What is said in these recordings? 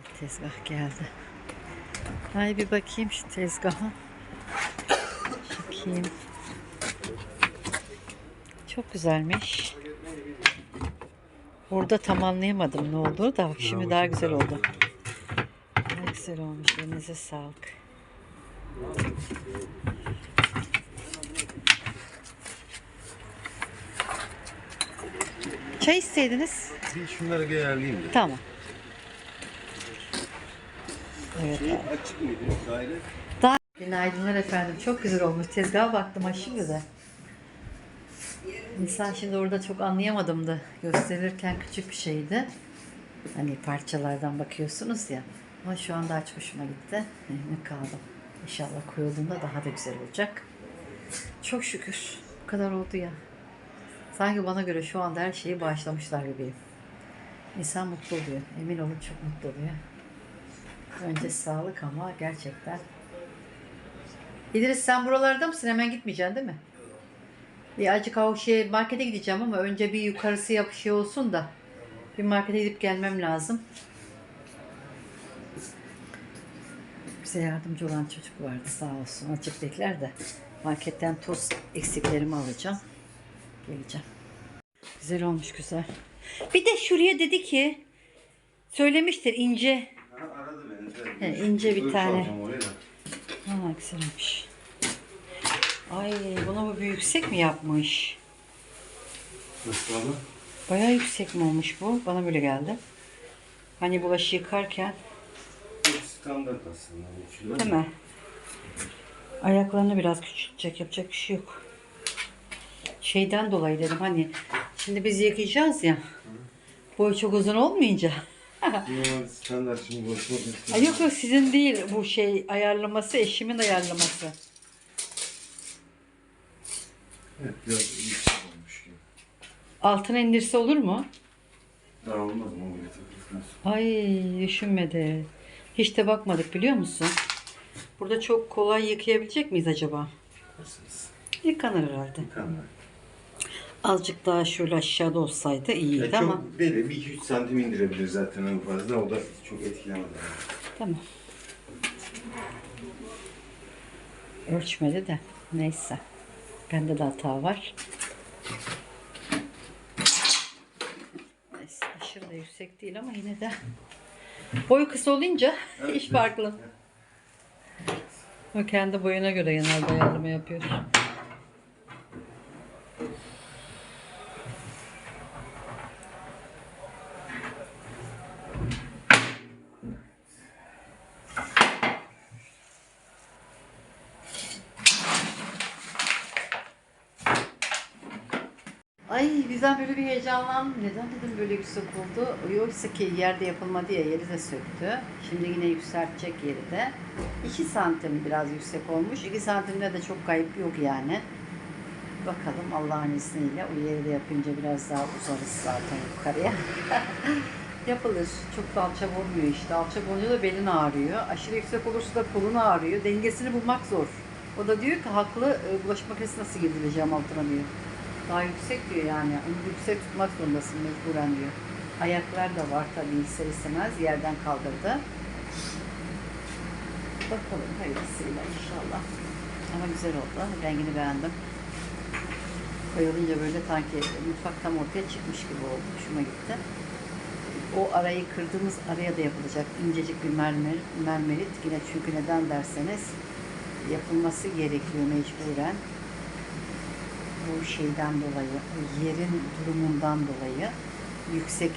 Evet tezgah geldi. Ay bir bakayım şu tezgaha. Çekeyim. Çok güzelmiş. Orada tam anlayamadım ne olduğunu da şimdi daha güzel oldu. Daha güzel olmuş. Elinize sağlık. Çay isteydiniz. Bir şunları bir ayarlayayım da. Tamam. Evet. Şey açık mıydı daire? Daha... Günaydınlar efendim. Çok güzel olmuş. Tezgaha baktım aşırı güzel. İnsan şimdi orada çok anlayamadım da gösterirken küçük bir şeydi. Hani parçalardan bakıyorsunuz ya. Ama şu anda aç hoşuma gitti. Memnun kaldım. İnşallah koyulduğunda daha da güzel olacak. Çok şükür. Bu kadar oldu ya. Sanki bana göre şu anda her şeyi bağışlamışlar gibiyim. İnsan mutlu oluyor. Emin olun çok mutlu oluyor. Önce sağlık ama gerçekten. İdris sen buralarda mısın? Hemen gitmeyeceksin değil mi? Bir acık o şey markete gideceğim ama önce bir yukarısı yap şey olsun da bir markete gidip gelmem lazım. Bize yardımcı olan çocuk vardı sağ olsun. Açık bekler de marketten toz eksiklerimi alacağım. Geleceğim. Güzel olmuş güzel. Bir de şuraya dedi ki söylemiştir ince. He, ince bir tane. Ha güzelmiş. Ay bunu bu yüksek mi yapmış? Nasıl? Bayağı yüksek mi olmuş bu? Bana böyle geldi. Hani bulaşık yıkarken Bu Standart aslında. ölçüler. değil mi? Ayaklarını biraz küçültecek yapacak bir şey yok. Şeyden dolayı dedim hani şimdi biz yıkayacağız ya. Boy çok uzun olmayınca. Standart şimdi boşuna Ay yok yok sizin değil bu şey ayarlaması eşimin ayarlaması. Evet biraz yüksek olmuş gibi. Altına indirse olur mu? Daha olmaz mı? O. Ay düşünmedi. Hiç de bakmadık biliyor musun? Burada çok kolay yıkayabilecek miyiz acaba? Yaparsınız. Yıkanır herhalde. Yıkanlar. Azıcık daha şöyle aşağıda olsaydı iyiydi Ya ama. çok değil, bir iki üç santim indirebilir zaten en fazla. O da çok etkilemez. Yani. Tamam. Ölçmedi de. Neyse. Bende de hata var. Neyse, aşırı da yüksek değil ama yine de. Boyu kısa olunca iş farklı. O kendi boyuna göre genelde ayarlama yapıyor. Ay bizden böyle bir heyecanlandım. Neden dedim böyle yüksek oldu? Yoksa ki yerde yapılmadı ya yeri de söktü. Şimdi yine yükseltecek yeri de. 2 santim biraz yüksek olmuş. 2 santimde de çok kayıp yok yani. Bakalım Allah'ın izniyle o yeri de yapınca biraz daha uzarız zaten yukarıya. Yapılır. Çok da alçak olmuyor işte. Alçak olunca da belin ağrıyor. Aşırı yüksek olursa da kolun ağrıyor. Dengesini bulmak zor. O da diyor ki haklı e, bulaşık makinesi nasıl girdireceğim altına diyor. Daha yüksek diyor yani. Onu yüksek tutmak zorundasın mecburen diyor. Ayaklar da var tabii ister istemez yerden kaldırdı. Bakalım hayırlısıyla inşallah. Ama güzel oldu. Rengini beğendim. Koyulunca böyle sanki mutfak tam ortaya çıkmış gibi oldu. Hoşuma gitti. O arayı kırdığımız araya da yapılacak incecik bir mermer, mermerit. Yine çünkü neden derseniz yapılması gerekiyor mecburen bu şeyden dolayı, yerin durumundan dolayı yüksek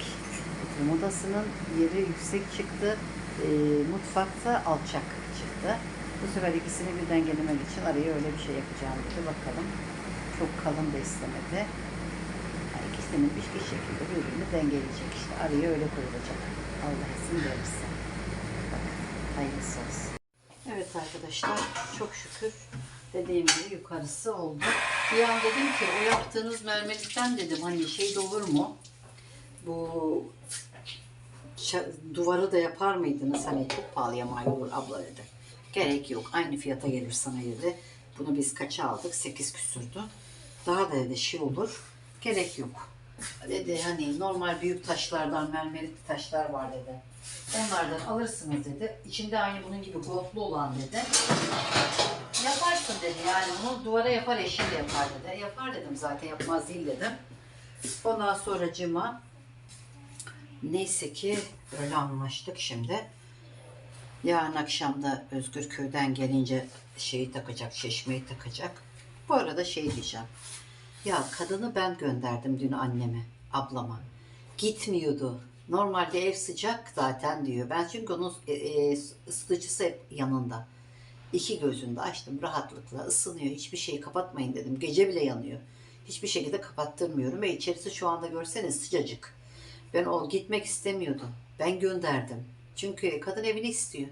oturma odasının yeri yüksek çıktı, e, mutfakta alçak çıktı. Bu sefer ikisini bir dengelemek için araya öyle bir şey yapacağım dedi. Bakalım. Çok kalın da istemedi. Yani ikisinin bir şekilde birbirini dengeleyecek işte. Araya öyle koyulacak. Allah izin verirse. Bak, hayırlısı olsun. Evet arkadaşlar çok şükür dediğim gibi yukarısı oldu. Bir an dedim ki o yaptığınız mermerlikten dedim hani şey olur mu? Bu duvarı da yapar mıydınız? Hani çok pahalıya mal olur abla dedi. Gerek yok. Aynı fiyata gelir sana dedi. Bunu biz kaça aldık? 8 küsürdü. Daha da dedi şey olur. Gerek yok. Dedi hani normal büyük taşlardan mermerik taşlar var dedi. Onlardan alırsınız dedi. İçinde aynı bunun gibi goldlu olan dedi. Yaparsın dedi yani bunu duvara yapar eşin de yapar dedi. Yapar dedim zaten yapmaz değil dedim. Ondan sonra cıma neyse ki öyle anlaştık şimdi. Yarın akşam da Özgür köyden gelince şeyi takacak, çeşmeyi takacak. Bu arada şey diyeceğim. Ya kadını ben gönderdim dün anneme, ablama. Gitmiyordu. Normalde ev sıcak zaten diyor. Ben çünkü onun e, e, ısıtıcısı hep yanında. İki gözünde açtım rahatlıkla ısınıyor. Hiçbir şeyi kapatmayın dedim. Gece bile yanıyor. Hiçbir şekilde kapattırmıyorum ve içerisi şu anda görseniz sıcacık. Ben o gitmek istemiyordu. Ben gönderdim. Çünkü kadın evini istiyor.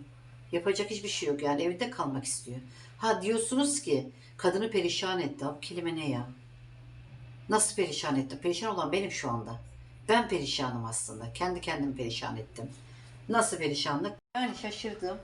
Yapacak hiçbir şey yok yani evinde kalmak istiyor. Ha diyorsunuz ki kadını perişan etti. Abi kelime ne ya? Nasıl perişan etti? Perişan olan benim şu anda. Ben perişanım aslında. Kendi kendimi perişan ettim. Nasıl perişanlık? Yani şaşırdım.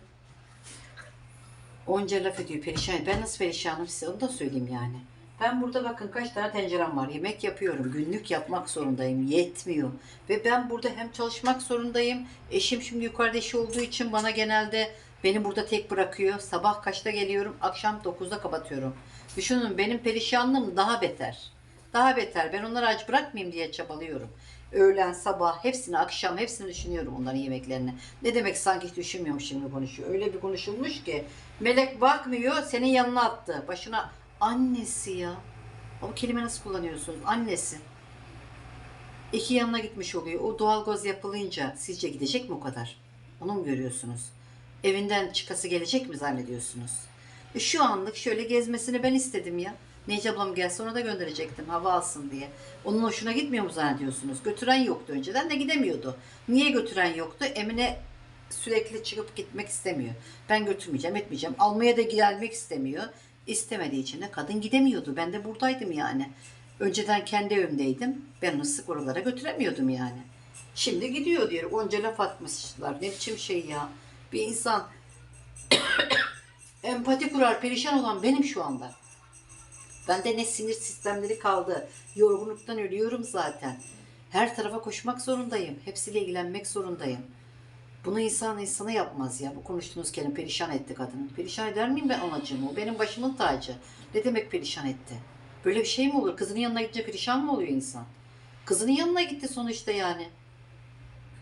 Onca laf ediyor perişan. Ben nasıl perişanım size onu da söyleyeyim yani. Ben burada bakın kaç tane tencerem var. Yemek yapıyorum. Günlük yapmak zorundayım. Yetmiyor. Ve ben burada hem çalışmak zorundayım. Eşim şimdi yukarıda işi olduğu için bana genelde beni burada tek bırakıyor. Sabah kaçta geliyorum? Akşam 9'da kapatıyorum. Düşünün benim perişanlığım daha beter. Daha beter. Ben onları aç bırakmayayım diye çabalıyorum. Öğlen, sabah, hepsini, akşam hepsini düşünüyorum onların yemeklerini. Ne demek sanki hiç düşünmüyormuş gibi konuşuyor. Öyle bir konuşulmuş ki melek bakmıyor senin yanına attı. Başına annesi ya. O kelime nasıl kullanıyorsunuz? Annesi. İki yanına gitmiş oluyor. O doğalgaz yapılınca sizce gidecek mi o kadar? Onu mu görüyorsunuz? Evinden çıkası gelecek mi zannediyorsunuz? E şu anlık şöyle gezmesini ben istedim ya. Nece ablam gelse ona da gönderecektim hava alsın diye. Onun hoşuna gitmiyor mu zannediyorsunuz? Götüren yoktu önceden de gidemiyordu. Niye götüren yoktu? Emine sürekli çıkıp gitmek istemiyor. Ben götürmeyeceğim, etmeyeceğim. Almaya da gelmek istemiyor. İstemediği için de kadın gidemiyordu. Ben de buradaydım yani. Önceden kendi evimdeydim. Ben onu sık oralara götüremiyordum yani. Şimdi gidiyor diyor. Onca laf atmışlar. Ne biçim şey ya. Bir insan empati kurar, perişan olan benim şu anda. Bende ne sinir sistemleri kaldı. Yorgunluktan ölüyorum zaten. Her tarafa koşmak zorundayım. Hepsiyle ilgilenmek zorundayım. Bunu insan insana yapmaz ya. Bu konuştuğunuz kelime perişan etti kadını. Perişan eder miyim ben anacığımı? O benim başımın tacı. Ne demek perişan etti? Böyle bir şey mi olur? Kızının yanına gidince perişan mı oluyor insan? Kızının yanına gitti sonuçta yani.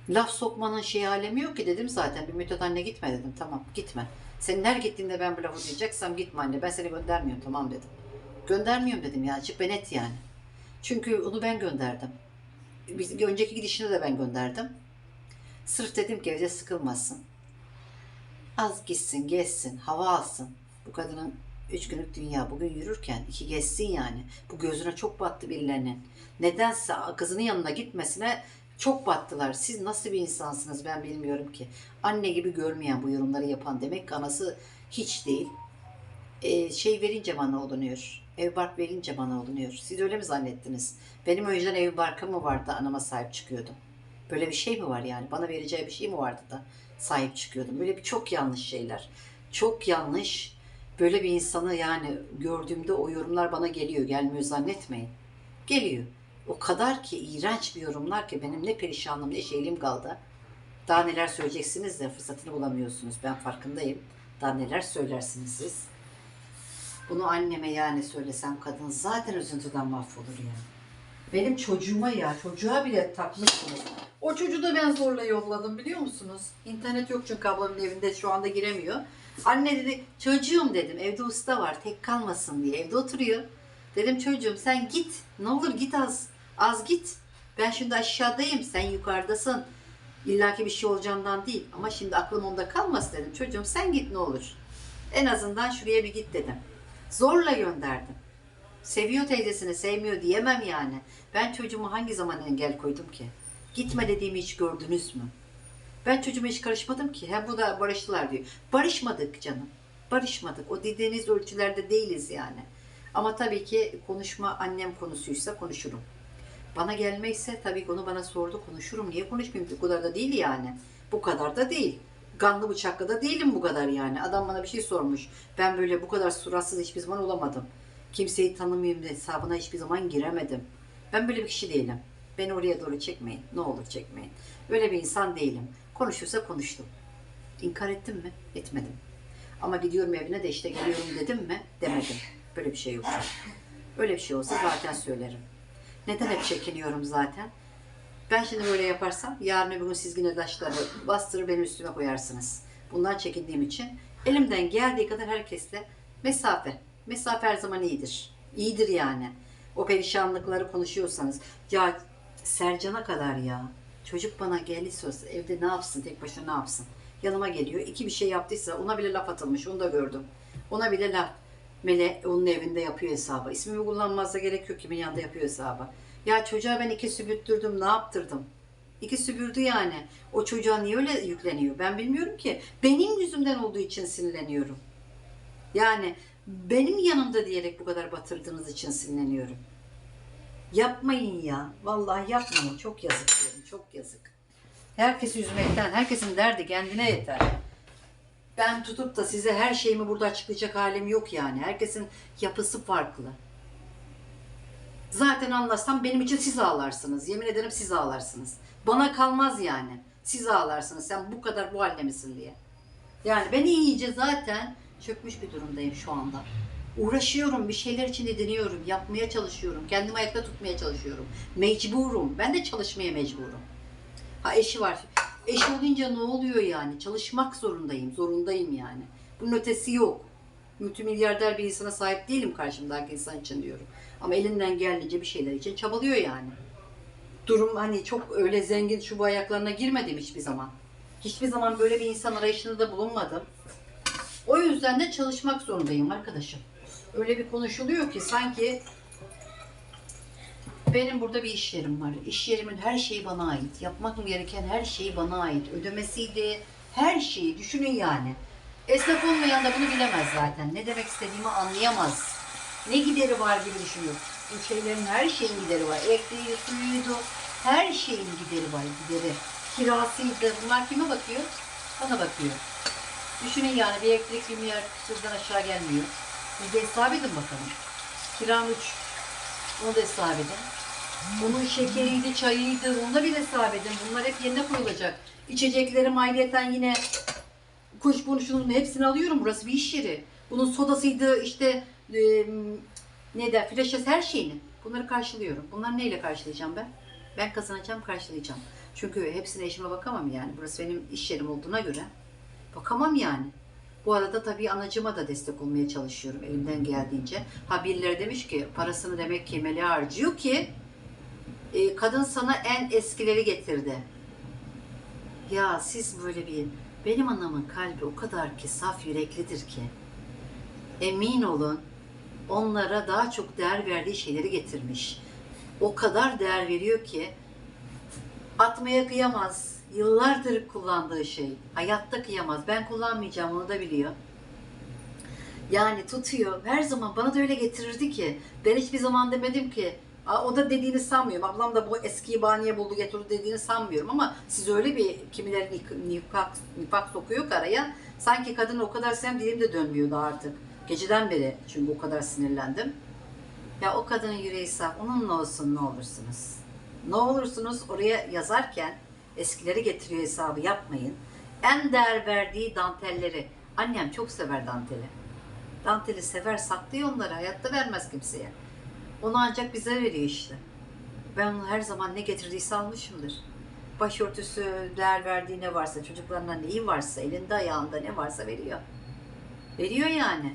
Laf sokmanın şey alemi yok ki dedim zaten. Bir müddet anne gitme dedim. Tamam gitme. Senin her gittiğinde ben bu lafı diyeceksem gitme anne. Ben seni göndermiyorum tamam dedim. Göndermiyorum dedim ya. Açık ve net yani. Çünkü onu ben gönderdim. Biz, önceki gidişinde de ben gönderdim. Sırf dedim ki evde sıkılmasın. Az gitsin, gezsin, hava alsın. Bu kadının üç günlük dünya bugün yürürken iki gezsin yani. Bu gözüne çok battı birilerinin. Nedense kızının yanına gitmesine çok battılar. Siz nasıl bir insansınız ben bilmiyorum ki. Anne gibi görmeyen bu yorumları yapan demek ki anası hiç değil. Ee, şey verince bana olunuyor. Ev bark verince bana olunuyor. Siz öyle mi zannettiniz? Benim önceden ev barkım mı vardı anama sahip çıkıyordum. Böyle bir şey mi var yani? Bana vereceği bir şey mi vardı da sahip çıkıyordum? Böyle bir çok yanlış şeyler. Çok yanlış. Böyle bir insanı yani gördüğümde o yorumlar bana geliyor. Gelmiyor zannetmeyin. Geliyor. O kadar ki iğrenç bir yorumlar ki benim ne perişanlığım ne şeyliğim kaldı. Daha neler söyleyeceksiniz de fırsatını bulamıyorsunuz. Ben farkındayım. Daha neler söylersiniz siz. Bunu anneme yani söylesem kadın zaten üzüntüden mahvolur ya. Benim çocuğuma ya, çocuğa bile takmışsınız. O çocuğu da ben zorla yolladım biliyor musunuz? İnternet yok çünkü ablamın evinde şu anda giremiyor. Anne dedi, çocuğum dedim evde usta var tek kalmasın diye evde oturuyor. Dedim çocuğum sen git ne olur git az, az git. Ben şimdi aşağıdayım sen yukarıdasın. İlla ki bir şey olacağından değil ama şimdi aklım onda kalmasın dedim. Çocuğum sen git ne olur. En azından şuraya bir git dedim. Zorla gönderdim. Seviyor teyzesini, sevmiyor diyemem yani. Ben çocuğumu hangi zaman engel koydum ki? Gitme dediğimi hiç gördünüz mü? Ben çocuğuma hiç karışmadım ki. Hem bu da barıştılar diyor. Barışmadık canım. Barışmadık. O dediğiniz ölçülerde değiliz yani. Ama tabii ki konuşma annem konusuysa konuşurum. Bana gelmeyse tabii onu bana sordu konuşurum. Niye konuşmayayım? Bu kadar da değil yani. Bu kadar da değil. Kanlı bıçaklı da değilim bu kadar yani. Adam bana bir şey sormuş. Ben böyle bu kadar suratsız hiçbir zaman olamadım. Kimseyi tanımayayım hesabına hiçbir zaman giremedim. Ben böyle bir kişi değilim. Beni oraya doğru çekmeyin. Ne olur çekmeyin. Öyle bir insan değilim. Konuşursa konuştum. İnkar ettim mi? Etmedim. Ama gidiyorum evine de işte geliyorum dedim mi? Demedim. Böyle bir şey yok. Öyle bir şey olsa zaten söylerim. Neden hep çekiniyorum zaten? Ben şimdi böyle yaparsam yarın öbür gün siz yine taşları bastırır benim üstüme koyarsınız. Bundan çekindiğim için elimden geldiği kadar herkesle mesafe. Mesafe her zaman iyidir. İyidir yani. O perişanlıkları konuşuyorsanız. Ya Sercan'a kadar ya. Çocuk bana gelirse olsa evde ne yapsın tek başına ne yapsın? Yanıma geliyor. iki bir şey yaptıysa ona bile laf atılmış. Onu da gördüm. Ona bile laf. Mele onun evinde yapıyor hesabı. İsmimi kullanmazsa gerek yok kimin yanında yapıyor hesabı. Ya çocuğa ben iki sübüttürdüm ne yaptırdım? İki sübürdü yani. O çocuğa niye öyle yükleniyor? Ben bilmiyorum ki. Benim yüzümden olduğu için sinirleniyorum. Yani benim yanımda diyerek bu kadar batırdığınız için sinirleniyorum. Yapmayın ya. Vallahi yapmayın. Çok yazık diyorum. Çok yazık. Herkesi üzmekten, herkesin derdi kendine yeter. Ben tutup da size her şeyimi burada açıklayacak halim yok yani. Herkesin yapısı farklı. Zaten anlatsam benim için siz ağlarsınız. Yemin ederim siz ağlarsınız. Bana kalmaz yani. Siz ağlarsınız. Sen bu kadar bu halde misin diye. Yani ben iyice zaten çökmüş bir durumdayım şu anda. Uğraşıyorum, bir şeyler için didiniyorum, yapmaya çalışıyorum, kendimi ayakta tutmaya çalışıyorum. Mecburum, ben de çalışmaya mecburum. Ha eşi var. Eşi olunca ne oluyor yani? Çalışmak zorundayım, zorundayım yani. Bunun ötesi yok. Multimilyarder bir insana sahip değilim karşımdaki insan için diyorum. Ama elinden geldiğince bir şeyler için çabalıyor yani. Durum hani çok öyle zengin şu bu ayaklarına girmedim hiçbir zaman. Hiçbir zaman böyle bir insan arayışında da bulunmadım. Yüzden de çalışmak zorundayım arkadaşım. Öyle bir konuşuluyor ki sanki benim burada bir iş yerim var. İş yerimin her şeyi bana ait. Yapmak gereken her şeyi bana ait. Ödemesiydi, her şeyi düşünün yani. Esnaf olmayan da bunu bilemez zaten. Ne demek istediğimi anlayamaz. Ne gideri var gibi düşünüyor. Bu şeylerin her şeyin gideri var. Elektriği, suyuydu, her şeyin gideri var, gideri. Kirasıydı. Bunlar kime bakıyor? Bana bakıyor. Düşünün yani bir elektrik bir milyar küsürden aşağı gelmiyor. Bir de hesap edin bakalım. Kiram 3. Onu da hesap edin. Bunun şekeriydi, çayıydı, onu da bir hesap edin. Bunlar hep yerine koyulacak. İçeceklerim ayrıyeten yine kuşburnu şunun hepsini alıyorum. Burası bir iş yeri. Bunun sodasıydı işte e, ne der flaşesi her şeyini. Bunları karşılıyorum. Bunları neyle karşılayacağım ben? Ben kazanacağım, karşılayacağım. Çünkü hepsine eşime bakamam yani. Burası benim iş yerim olduğuna göre. Bakamam yani. Bu arada tabii anacıma da destek olmaya çalışıyorum elimden geldiğince. Ha birileri demiş ki parasını demek ki meleğe harcıyor ki e, kadın sana en eskileri getirdi. Ya siz böyle bir benim anamın kalbi o kadar ki saf yüreklidir ki emin olun onlara daha çok değer verdiği şeyleri getirmiş. O kadar değer veriyor ki atmaya kıyamaz. Yıllardır kullandığı şey. Hayatta kıyamaz. Ben kullanmayacağım onu da biliyor. Yani tutuyor. Her zaman bana da öyle getirirdi ki. Ben hiçbir zaman demedim ki "Aa, o da dediğini sanmıyorum. Ablam da bu eskiyi baniye buldu getirdi dediğini sanmıyorum ama siz öyle bir kimileri nifak, nifak sokuyor araya. Sanki kadın o kadar sen dilim de dönmüyordu artık. Geceden beri çünkü o kadar sinirlendim. Ya o kadının yüreği saf. Onunla olsun ne olursunuz. Ne olursunuz oraya yazarken eskileri getiriyor hesabı yapmayın. En değer verdiği dantelleri. Annem çok sever danteli. Danteli sever saklıyor onları. Hayatta vermez kimseye. Onu ancak bize veriyor işte. Ben onu her zaman ne getirdiyse almışımdır. Başörtüsü, değer verdiği ne varsa, çocuklarına neyi varsa, elinde ayağında ne varsa veriyor. Veriyor yani.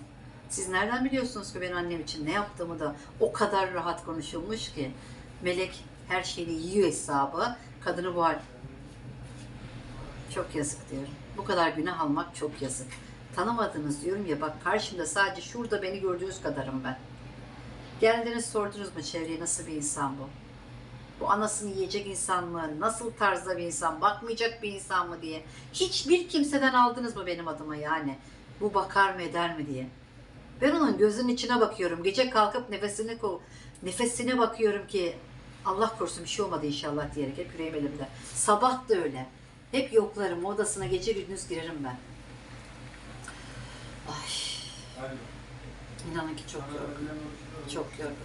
Siz nereden biliyorsunuz ki ben annem için ne yaptığımı da o kadar rahat konuşulmuş ki. Melek her şeyini yiyor hesabı. Kadını bu hal. Çok yazık diyorum. Bu kadar günah almak çok yazık. Tanımadınız diyorum ya bak karşımda sadece şurada beni gördüğünüz kadarım ben. Geldiniz sordunuz mu çevreye nasıl bir insan bu? Bu anasını yiyecek insan mı? Nasıl tarzda bir insan? Bakmayacak bir insan mı diye. Hiçbir kimseden aldınız mı benim adıma yani? Bu bakar mı eder mi diye. Ben onun gözünün içine bakıyorum. Gece kalkıp nefesini ko nefesine bakıyorum ki Allah korusun bir şey olmadı inşallah diyerek hep yüreğim elimde. Sabah da öyle. Hep yoklarım odasına gece gündüz girerim ben. Ay. İnanın ki çok yorgunum. Çok yorgunum.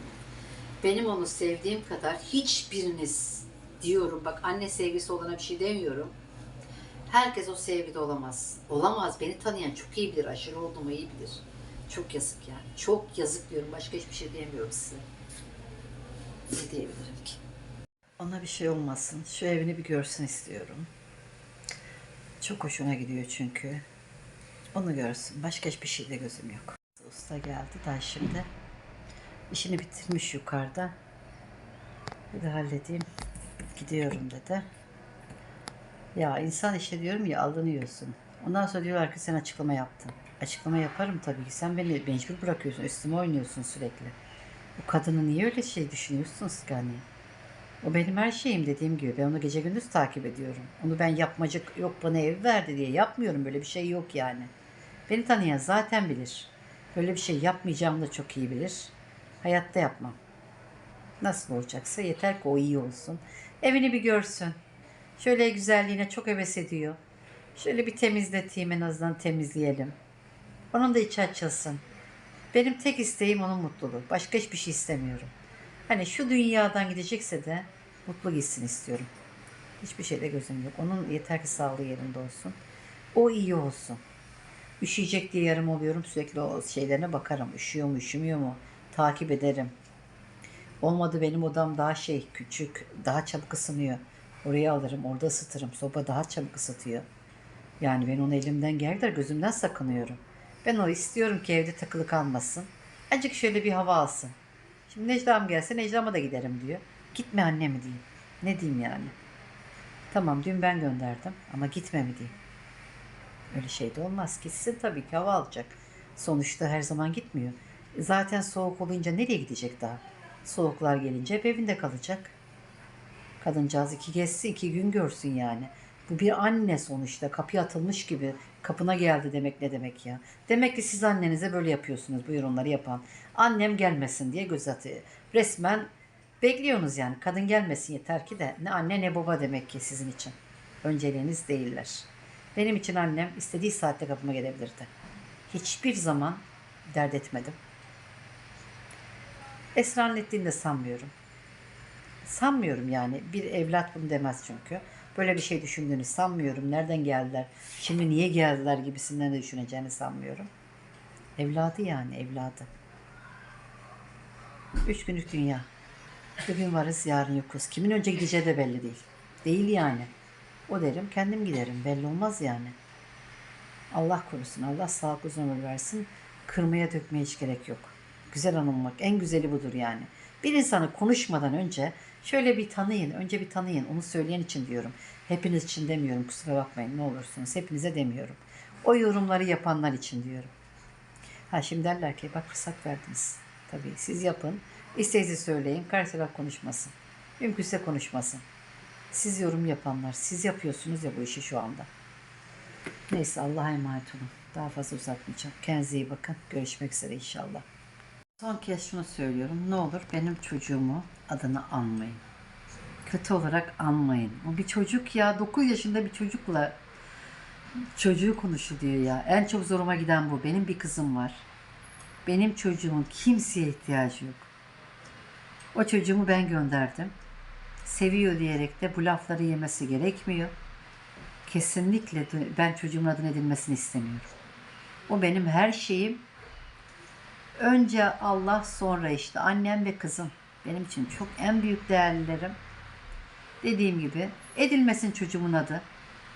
Benim onu sevdiğim kadar hiçbiriniz diyorum bak anne sevgisi olana bir şey demiyorum. Herkes o sevgide olamaz. Olamaz. Beni tanıyan çok iyi bilir. Aşırı olduğumu iyi bilir. Çok yazık yani. Çok yazık diyorum. Başka hiçbir şey diyemiyorum size. Ne diyebilirim ki? Ona bir şey olmasın. Şu evini bir görsün istiyorum. Çok hoşuna gidiyor çünkü. Onu görsün. Başka hiçbir şeyde gözüm yok. Usta geldi daha şimdi. İşini bitirmiş yukarıda. Bir de halledeyim. Gidiyorum dedi. Ya insan işte diyorum ya alınıyorsun. Ondan sonra diyorlar ki sen açıklama yaptın. Açıklama yaparım tabii ki. Sen beni mecbur bırakıyorsun. Üstüme oynuyorsun sürekli. Bu kadını niye öyle şey düşünüyorsunuz ki hani? O benim her şeyim dediğim gibi. Ben onu gece gündüz takip ediyorum. Onu ben yapmacık yok bana ev verdi diye yapmıyorum. Böyle bir şey yok yani. Beni tanıyan zaten bilir. Böyle bir şey yapmayacağımı da çok iyi bilir. Hayatta yapmam. Nasıl olacaksa yeter ki o iyi olsun. Evini bir görsün. Şöyle güzelliğine çok heves ediyor. Şöyle bir temizleteyim en azından temizleyelim. Onun da içi açılsın. Benim tek isteğim onun mutluluğu. Başka hiçbir şey istemiyorum. Hani şu dünyadan gidecekse de mutlu gitsin istiyorum. Hiçbir şeyde gözüm yok. Onun yeter ki sağlığı yerinde olsun. O iyi olsun. Üşüyecek diye yarım oluyorum. Sürekli o şeylerine bakarım. Üşüyor mu, üşümüyor mu? Takip ederim. Olmadı benim odam daha şey küçük, daha çabuk ısınıyor. Oraya alırım, orada ısıtırım. Soba daha çabuk ısıtıyor. Yani ben onu elimden gelir gözümden sakınıyorum. Ben o istiyorum ki evde takılı kalmasın. Azıcık şöyle bir hava alsın. Şimdi Necla'm gelse Necla'ma da giderim diyor. Gitme anne mi diyeyim. Ne diyeyim yani. Tamam dün ben gönderdim ama gitme mi diyeyim. Öyle şey de olmaz. Gitsin tabii ki hava alacak. Sonuçta her zaman gitmiyor. Zaten soğuk olunca nereye gidecek daha? Soğuklar gelince hep evinde kalacak. Kadıncağız iki gezsin, iki gün görsün yani. Bu bir anne sonuçta. Kapıya atılmış gibi. Kapına geldi demek ne demek ya? Demek ki siz annenize böyle yapıyorsunuz. Buyur onları yapan. Annem gelmesin diye göz atıyor. Resmen bekliyorsunuz yani. Kadın gelmesin yeter ki de ne anne ne baba demek ki sizin için. Önceliğiniz değiller. Benim için annem istediği saatte kapıma gelebilirdi. Hiçbir zaman dert etmedim. Esra'nın ettiğini de sanmıyorum. Sanmıyorum yani. Bir evlat bunu demez çünkü. Böyle bir şey düşündüğünü sanmıyorum. Nereden geldiler? Şimdi niye geldiler gibisinden de düşüneceğini sanmıyorum. Evladı yani evladı. Üç günlük dünya. Bugün varız yarın yokuz. Kimin önce gideceği de belli değil. Değil yani. O derim kendim giderim. Belli olmaz yani. Allah korusun. Allah sağlık uzun ömür versin. Kırmaya dökmeye hiç gerek yok. Güzel anılmak. En güzeli budur yani. Bir insanı konuşmadan önce şöyle bir tanıyın. Önce bir tanıyın. Onu söyleyen için diyorum. Hepiniz için demiyorum. Kusura bakmayın ne olursunuz. Hepinize demiyorum. O yorumları yapanlar için diyorum. Ha şimdi derler ki bak fırsat verdiniz. Tabii siz yapın. İstediğinizi söyleyin. Karşı taraf konuşmasın. Mümkünse konuşmasın. Siz yorum yapanlar. Siz yapıyorsunuz ya bu işi şu anda. Neyse Allah'a emanet olun. Daha fazla uzatmayacağım. Kendinize iyi bakın. Görüşmek üzere inşallah. Son kez şunu söylüyorum. Ne olur benim çocuğumu adını anmayın. Kötü olarak anmayın. O bir çocuk ya. 9 yaşında bir çocukla çocuğu konuşuluyor ya. En çok zoruma giden bu. Benim bir kızım var. Benim çocuğumun kimseye ihtiyacı yok. O çocuğumu ben gönderdim. Seviyor diyerek de bu lafları yemesi gerekmiyor. Kesinlikle ben çocuğumun adını edilmesini istemiyorum. O benim her şeyim. Önce Allah sonra işte annem ve kızım. Benim için çok en büyük değerlilerim. Dediğim gibi edilmesin çocuğumun adı.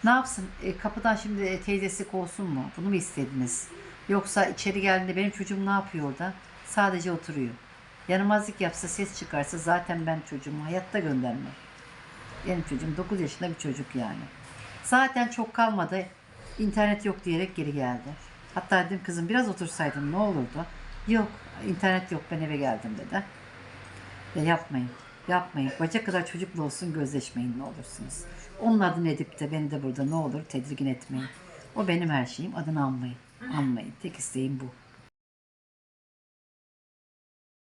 Ne yapsın? E, kapıdan şimdi teyzesi kovsun mu? Bunu mu istediniz? Yoksa içeri geldiğinde benim çocuğum ne yapıyor orada? Sadece oturuyor. Yaramazlık yapsa, ses çıkarsa zaten ben çocuğumu hayatta göndermem. Benim çocuğum 9 yaşında bir çocuk yani. Zaten çok kalmadı. İnternet yok diyerek geri geldi. Hatta dedim kızım biraz otursaydın ne olurdu? Yok internet yok ben eve geldim dedi. Ya yapmayın. Yapmayın. Bacak kadar çocukla olsun gözleşmeyin ne olursunuz. Onun adını edip de beni de burada ne olur tedirgin etmeyin. O benim her şeyim. Adını anmayın. Anmayın. Tek isteğim bu.